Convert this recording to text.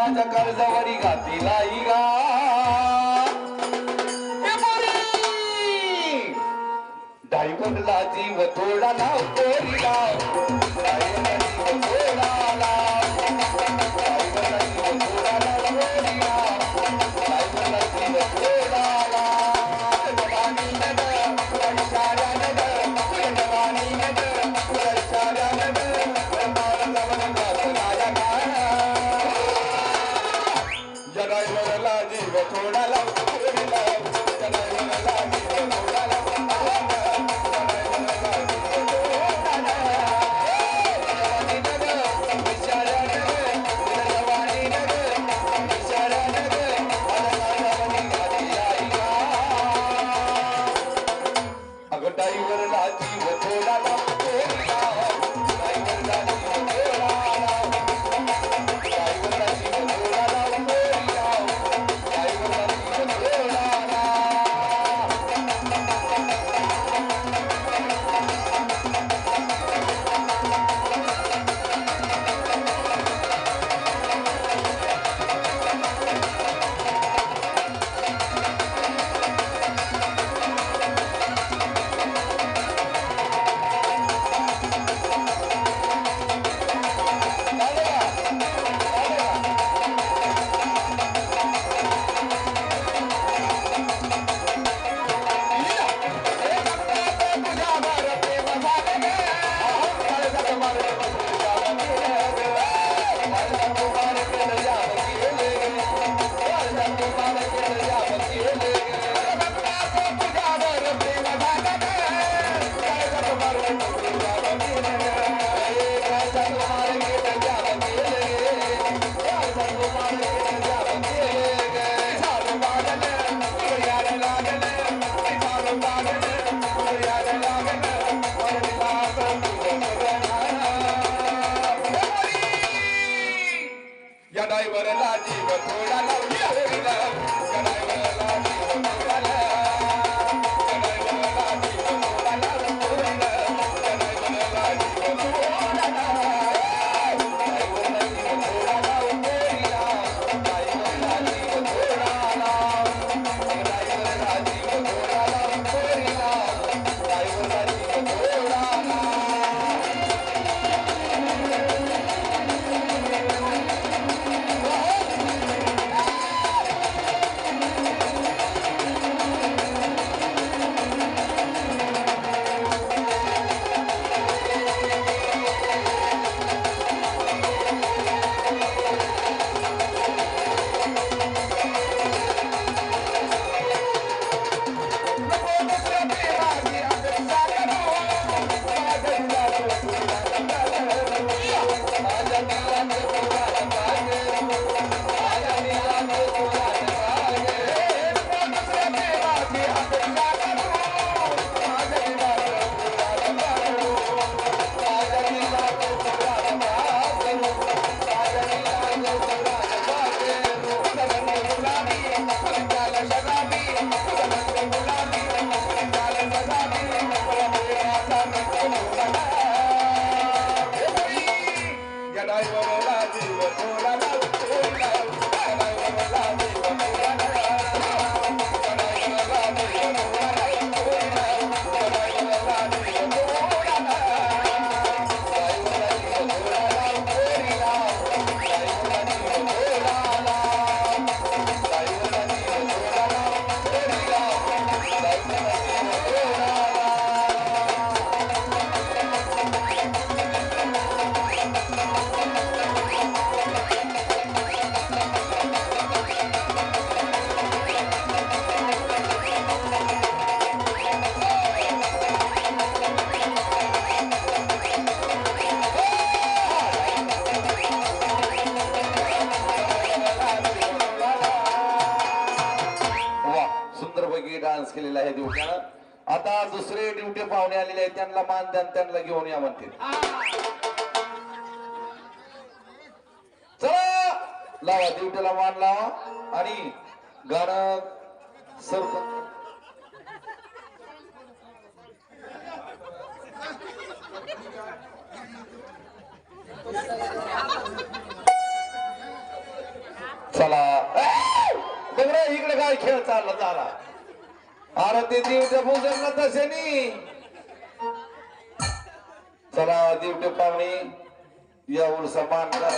माझ्या कर्जवरी घातीलाही गा. डायव्हरला जीव थोडा लाव कोरी लाव de toda la कडाईवर लाजी व थोडा लावली लावू आता दुसरे ड्युटी पाहुणे आलेले आहेत. त्यांना मान द्या त्यांना घेऊन या म्हणते चला लावा ड्युटीला मान लावा आणि गाणं सर चला. इकडे काय खेळ चालला चाला अरे ते दिवटे पूजन तसे नी चला दिवटे पाहुणे या उरसा मान करा.